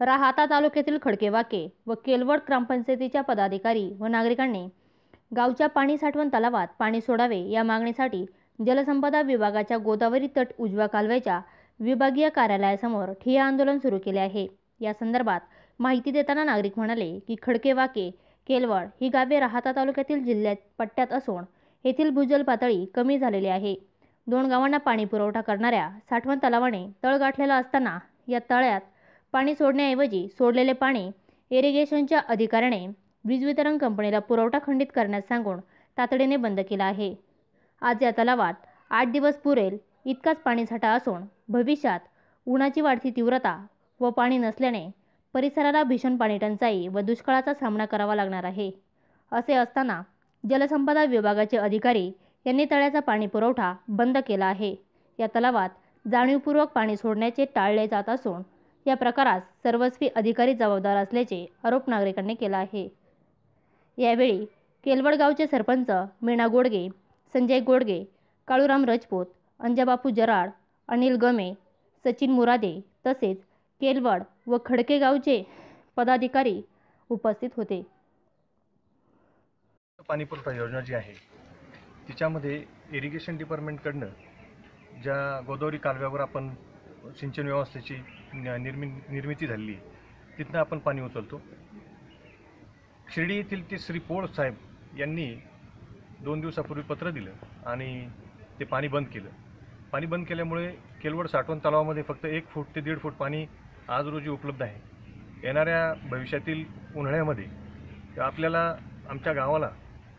राहाता तालुक्यातील खडकेवाके व केलवड ग्रामपंचायतीच्या पदाधिकारी व नागरिकांनी गावच्या पाणी साठवण तलावात पाणी सोडावे या मागणीसाठी जलसंपदा विभागाच्या गोदावरी तट उजव्या कालव्याच्या विभागीय कार्यालयासमोर ठिय्या आंदोलन सुरू केले आहे. या संदर्भात माहिती देताना नागरिक म्हणाले की खडकेवाके केलवड ही गावे राहाता तालुक्यातील जिल्ह्यात पट्ट्यात असून येथील भूजल पातळी कमी झालेली आहे. दोन गावांना पाणी पुरवठा करणाऱ्या साठवण तलावाने तळ गाठलेला असताना या तळ्यात पाणी सोडण्याऐवजी सोडलेले पाणी इरिगेशनच्या अधिकाऱ्याने वीज वितरण कंपनीला पुरवठा खंडित करण्यास सांगून तातडीने बंद केला आहे. आज या तलावात आठ दिवस पुरेल इतकाच पाणीसाठा असून भविष्यात उन्हाची वाढती तीव्रता व पाणी नसल्याने परिसराला भीषण पाणीटंचाई व दुष्काळाचा सामना करावा लागणार आहे. असे असताना जलसंपदा विभागाचे अधिकारी यांनी तळ्याचा पाणी पुरवठा बंद केला आहे. या तलावात जाणीवपूर्वक पाणी सोडण्याचे टाळले जात असून या प्रकारास सर्वस्वी अधिकारी जबाबदार असल्याचे आरोप नागरिकांनी केला आहे. यावेळी केलवड गावचे सरपंच मीणा गोडगे संजय गोडगे काळूराम राजपूत अंजाबापू जराड अनिल गमे सचिन मुरादे तसेच केलवाड व खडके गावचे पदाधिकारी उपस्थित होते. पाणीपुरवठा योजना जी आहे तिच्यामध्ये इरिगेशन डिपार्टमेंटकडनं ज्या गोदावरी कालव्यावर आपण सिंचन व्यवस्थेची निर्मि निर्मिती झालेली आहे तिथनं आपण पाणी उचलतो. शिर्डी येथील ते श्री पोळ साहेब यांनी दोन दिवसापूर्वी पत्र दिलं आणि ते पाणी बंद केलं. पाणी बंद केल्यामुळे केलवड साठवण तलावामध्ये फक्त एक फूट ते दीड फूट पाणी आज रोजी उपलब्ध आहे. येणाऱ्या भविष्यातील उन्हाळ्यामध्ये आपल्याला आमच्या गावाला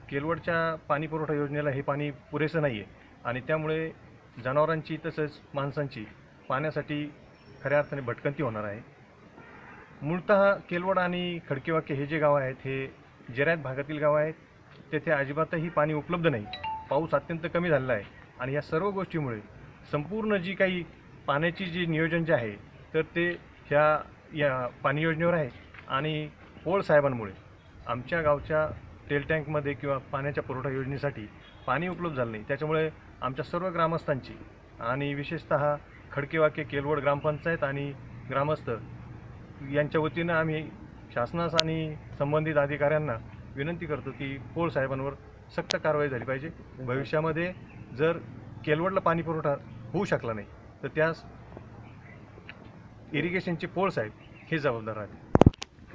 केलवडच्या पाणी पुरवठा योजनेला हे पाणी पुरेसं नाही आहे आणि त्यामुळे जनावरांची तसंच माणसांची पाण्यासाठी खऱ्या अर्थाने भटकंती होणार आहे. मूळत केलवड आणि खडकेवाके हे जे गाव आहेत हे जिरायत भागातील गाव आहेत. तेथे अजिबातही पाणी उपलब्ध नाही. पाऊस अत्यंत कमी झालेला आहे आणि या सर्व गोष्टीमुळे संपूर्ण जी काही पाण्याची जी नियोजन जे आहे तर ते ह्या या पाणी योजनेवर आहे. आणि पोळ साहेबांमुळे आमच्या गावच्या तेल टँकमध्ये किंवा पाण्याच्या पुरवठा योजनेसाठी पाणी उपलब्ध झालं नाही. त्याच्यामुळे आमच्या सर्व ग्रामस्थांची आणि विशेषतः खडकेवाके केलवड ग्रामपंचायत आणि ग्रामस्थ यांच्या वतीनं आम्ही शासनास आणि संबंधित अधिकाऱ्यांना विनंती करतो की पोळ साहेबांवर सक्त कारवाई झाली पाहिजे. भविष्यामध्ये जर केलवडला पाणी पुरवठा होऊ शकला नाही तर त्यास इरिगेशनचे पोल्स आहेत हे जबाबदार आहेत.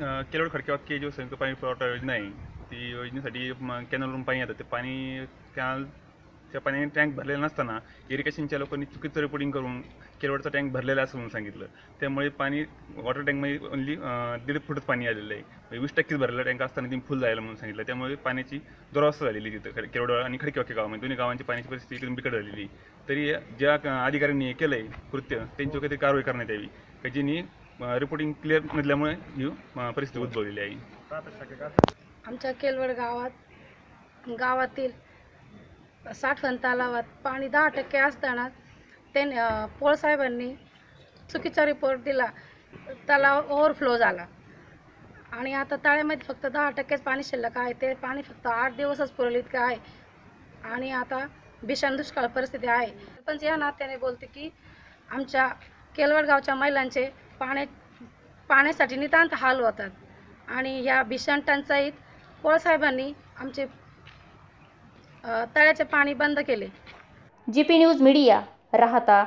अ, खडकेवात की जो संयुक्त पाणी पुरवठा योजना आहे. ती योजनेसाठी कॅनलवरून पाणी येतं. ते पाणी कॅनल त्या पाण्याने टँक भरलेला नसताना इरिगेशनच्या लोकांनी चुकीचं रिपोर्टिंग करून केरवडचा टँक भरलेला असं म्हणून सांगितलं. त्यामुळे पाणी वॉटर टँकमध्ये ओनली दीड फुटच पाणी आलेलं आहे. म्हणजे वीस टक्केच भरलेला टँक असताना ती फुल जायला म्हणून सांगितलं. त्यामुळे पाण्याची दुरावस्था झालेली तिथं केरवड आणि खडकेवाके गावामध्ये. दोन्ही गावांची पाण्याची परिस्थिती एकदम बिकट झालेली. तरी ज्या अधिकाऱ्यांनी हे केलं आहे कृत्य त्यांच्यावर काहीतरी कारवाई करण्यात यावी. का ज्यांनी रिपोर्टिंग क्लिअर नसल्यामुळे ही परिस्थिती उद्भवलेली आहे. आमच्या केलवड गावात गावातील साठवण तलावात पाणी दहा टक्के असताना त्याने पोळसाहेबांनी चुकीचा रिपोर्ट दिला. तलाव ओव्हरफ्लो झाला. आणि आता तळ्यामध्ये फक्त दहा टक्केच पाणी शिल्लक आहे. ते पाणी फक्त आठ दिवसच पुरेल इतकं आहे? आणि आता भीषण दुष्काळ परिस्थिती आहे. सरपंच या नात्याने बोलते की आमच्या केलवड गावच्या महिलांचे पाण्या पाण्यासाठी नितांत हाल होतात. आणि या भीषण टंचाईत पोळसाहेबांनी आमचे तळ्याचे पाणी बंद केले. जी पी न्यूज मीडिया राहता